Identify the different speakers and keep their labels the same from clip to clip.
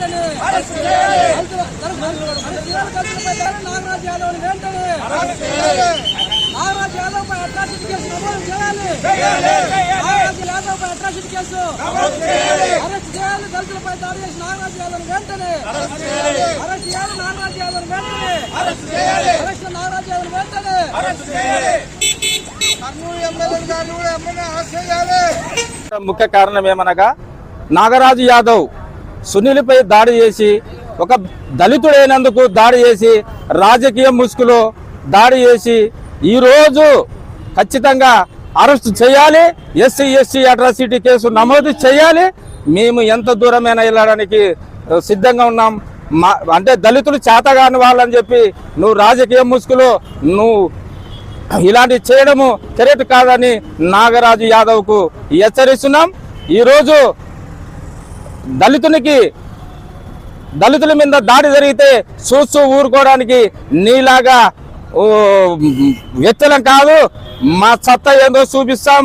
Speaker 1: వెంటనే. నాగరాజు యాదవ్ వెంటనే. నాగరాజు యాదవ్ పై అట్రాసిటీ కేసు నమోదు చేయాలి. నాగరాజు యాదవ్ పై అట్రాసిటీ కేసు అరెస్ట్ చేయాలి. దళితులపై దాడి చేసిన నాగరాజు యాదవ్ వెంటనే. అరెస్ట్ చేయాలి. నాగరాజు యాదవ్ వెంటనే. అరెస్ట్ నాగరాజు యాదవ్ వెంటనే.
Speaker 2: ముఖ్య కారణం ఏమనగా నాగరాజు యాదవ్ సునీల్పై దాడి చేసి ఒక దళితుడైనందుకు దాడి చేసి రాజకీయ ముసుగులో దాడి చేసి ఈరోజు ఖచ్చితంగా అరెస్ట్ చేయాలి. ఎస్సీ ఎస్సీ అట్రాసిటీ కేసు నమోదు చేయాలి. మేము ఎంత దూరమైనా వెళ్ళడానికి సిద్ధంగా ఉన్నాం. మా అంటే దళితులు చేతగాని వాళ్ళని చెప్పి నువ్వు రాజకీయ ముసుగులో నువ్వు ఇలాంటి చేయడము కరెక్ట్ కాదని నాగరాజు యాదవ్కు హెచ్చరిస్తున్నాం. ఈరోజు దళితునికి దళితుల మీద దాడి జరిగితే చూస్తూ ఊరుకోవడానికి నీలాగా వ్యక్తులం కాదు మా సత్తా ఏందో చూపిస్తాం.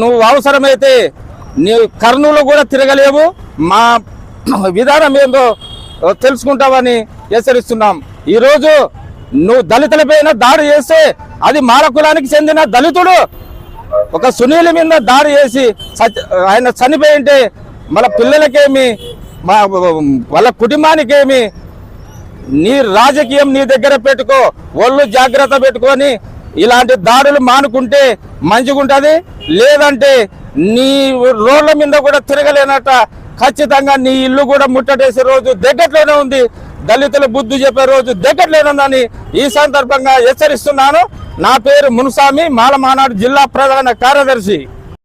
Speaker 2: నువ్వు అవసరమైతే నీ కర్నూలు కూడా తిరగలేవు. మా విధానం ఏందో తెలుసుకుంటావని హెచ్చరిస్తున్నాం. ఈరోజు నువ్వు దళితులపైన దాడి చేస్తే అది మాల కులానికి చెందిన దళితుడు ఒక సునీల మీద దాడి చేసి ఆయన చనిపోయింటే మన పిల్లలకేమి మా వాళ్ళ కుటుంబానికేమి నీ రాజకీయం నీ దగ్గర పెట్టుకో ఒళ్ళు జాగ్రత్త పెట్టుకొని ఇలాంటి దాడులు మానుకుంటే మంచిగుంటుంది. లేదంటే నీ రోడ్ల మీద కూడా తిరగలేనట. ఖచ్చితంగా నీ ఇల్లు కూడా ముట్టడేసే రోజు దగ్గరలోనే ఉంది. దళితుల బుద్ధి చెప్పే రోజు దగ్గరలోనే ఉందని ఈ సందర్భంగా హెచ్చరిస్తున్నాను. నా పేరు మునుసామి మాలమానాడు జిల్లా ప్రధాన కార్యదర్శి.